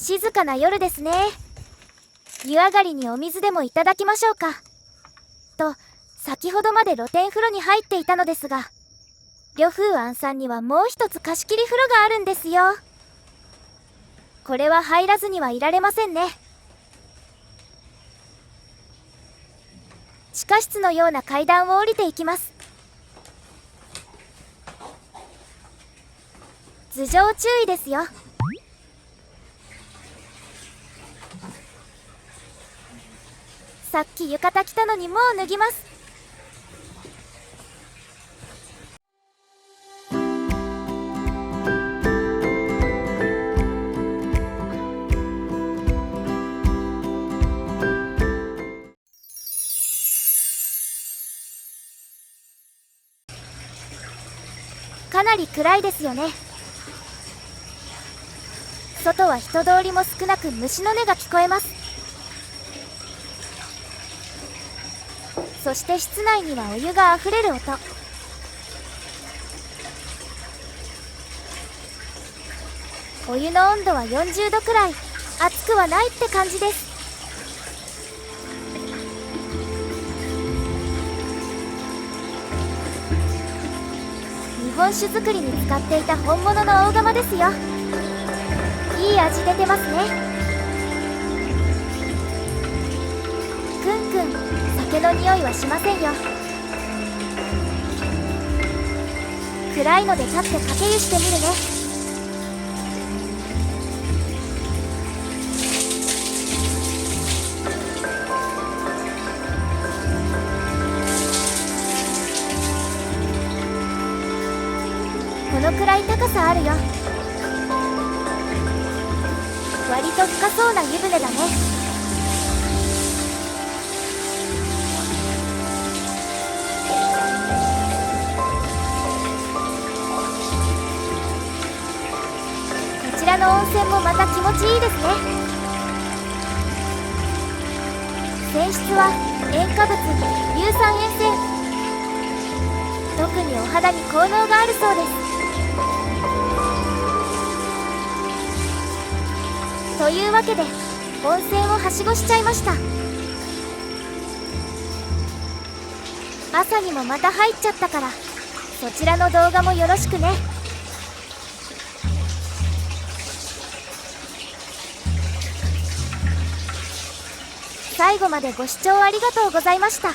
静かな夜ですね。湯上がりにお水でもいただきましょうか。と先ほどまで露天風呂に入っていたのですが呂風庵さんにはもう一つ貸し切り風呂があるんですよ。これは入らずにはいられませんね。地下室のような階段を降りていきます。頭上注意ですよ。さっき浴衣着たのにもう脱ぎます。かなり暗いですよね。外は人通りも少なく虫の音が聞こえます。そして室内にはお湯があふれる音。お湯の温度は40度くらい。熱くはないって感じです。日本酒作りに使っていた本物の大釜ですよ。いい味出てますね。の匂いはしませんよ。暗いので立って掛け湯してみるね。このくらい高さあるよ。割と深そうな湯船だね。らの温泉もまた気持ちいいですね。泉質は塩化物硫酸塩泉特にお肌に効能があるそうです。というわけで温泉をはしごしちゃいました。朝にもまた入っちゃったからそちらの動画もよろしくね。最後までご視聴ありがとうございました。